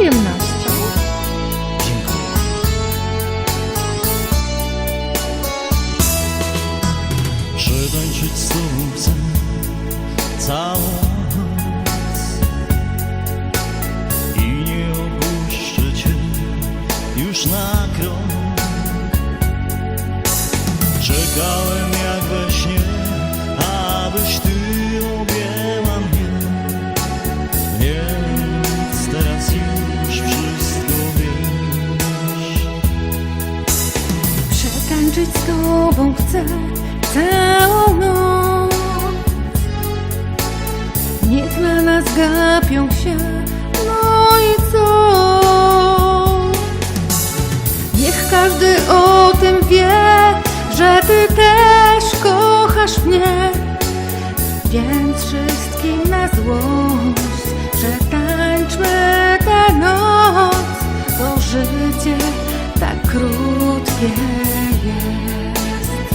przyjemnością. Dziękuję. Przytańczyć całą noc i nie opuszczę cię już na krok. Czekałem z tobą chcę całą noc. Niech na nas gapią się, no i co? Niech każdy o tym wie, że ty też kochasz mnie. Więc wszystkim na złość przetańczmy tę noc Bo życie tak krótkie звезд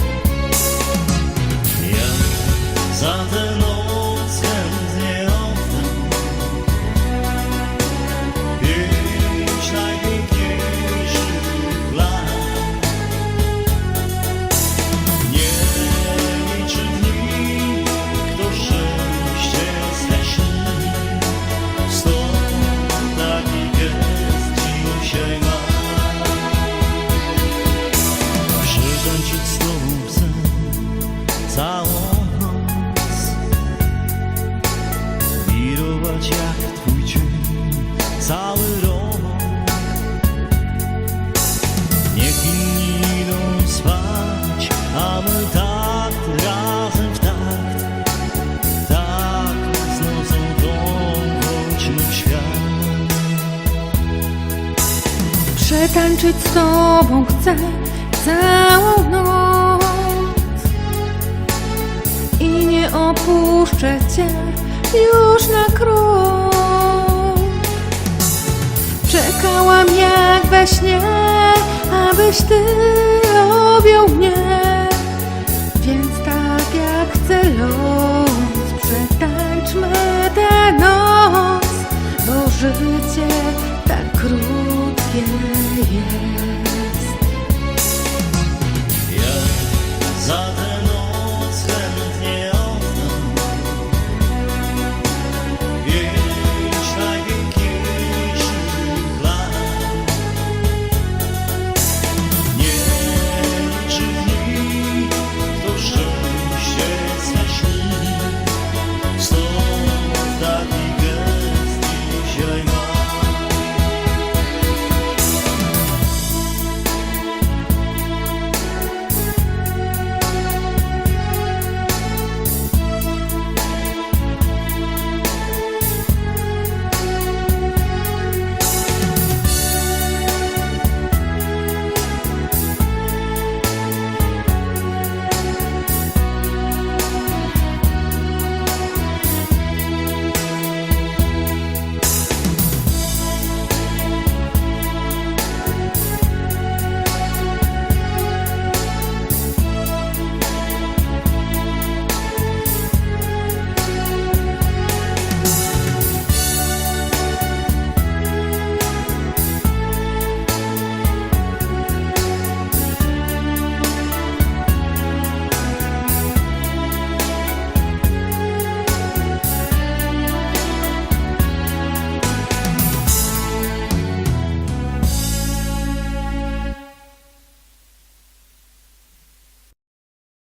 Я задаю Przetańczyć z Tobą chcę całą noc. I nie opuszczę Cię już na krok. Czekałam jak we śnie, abyś Ty objął mnie. Więc tak jak chcę los 别